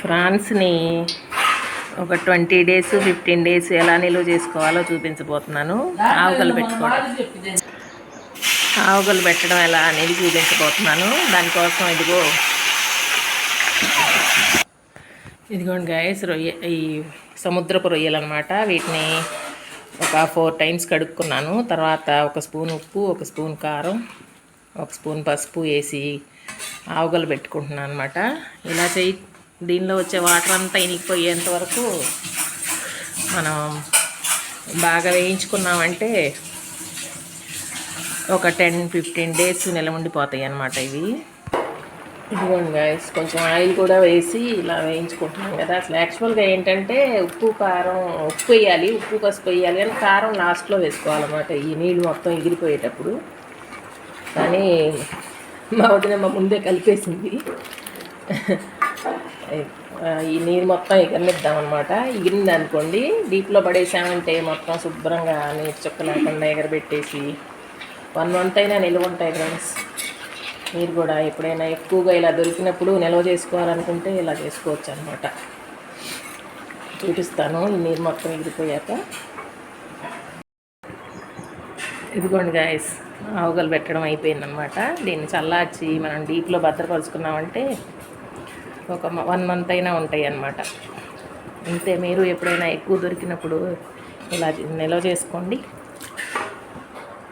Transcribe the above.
ఫ్రాన్స్ని ఒక twenty days fifteen days ఎలా నిల్వ చేసుకోవాలో చూపించబోతున్నాను. ఆవుగలు పెట్టుకోవడం. ఆవుగలు పెట్టడం ఎలా అనేది చూపించబోతున్నాను. దానికోసం ఇదిగో. ఇదిగోండి గాయస్ రొయ్య ఈ సముద్రపు రొయ్యలు అనమాట వీటిని ఒక ఫోర్ టైమ్స్ కడుక్కున్నాను. తర్వాత ఒక స్పూన్ ఉప్పు ఒక స్పూన్ కారం ఒక స్పూన్ పసుపు వేసి ఆవుగలు పెట్టుకుంటున్నాను అనమాట ఇలా చేయి దీనిలో వచ్చే వాటర్ అంతా ఇనిగిపోయేంత వరకు మనం బాగా వేయించుకున్నామంటే ఒక టెన్ ఫిఫ్టీన్ డేస్ నిల ఉండిపోతాయి అన్నమాట ఇవి. ఇదిగోండి గాయస్ కొంచెం ఆయిల్ కూడా వేసి ఇలా వేయించుకుంటున్నాం కదా. అసలు యాక్చువల్గా ఏంటంటే ఉప్పు కారం ఉప్పు వేయాలి ఉప్పు పసుపు వేయాలి కానీ కారం లాస్ట్లో వేసుకోవాలన్నమాట. ఈ నీళ్ళు మొత్తం ఎగిరిపోయేటప్పుడు. కానీ మా వదిన మా ముందే కలిపేసింది. ఈ నీరు మొత్తం ఎగరనిద్దామన్నమాట. ఎగిరింది అనుకోండి డీప్లో పడేసామంటే మొత్తం శుభ్రంగా నీరు చుక్క లేకుండా ఎగరబెట్టేసి వన్ మంత్ అయినా నిలువ ఉంటాయి ఫ్రెండ్స్ మీరు కూడా ఎప్పుడైనా ఎక్కువగా ఇలా దొరికినప్పుడు నిల్వ చేసుకోవాలనుకుంటే ఇలా చేసుకోవచ్చు అనమాట చూపిస్తాను ఈ నీరు మొత్తం ఎగిరిపోయాక ఇదిగోండి గాయస్ ఆవుగలు పెట్టడం అయిపోయిందనమాట దీన్ని చల్లార్చి మనం డీప్లో భద్రపరుచుకున్నామంటే ఒక వన్ మంత్ అయినా ఉంటాయి అన్నమాట. అంతే మీరు ఎప్పుడైనా ఎక్కువ దొరికినప్పుడు ఇలా నిల్వ చేసుకోండి.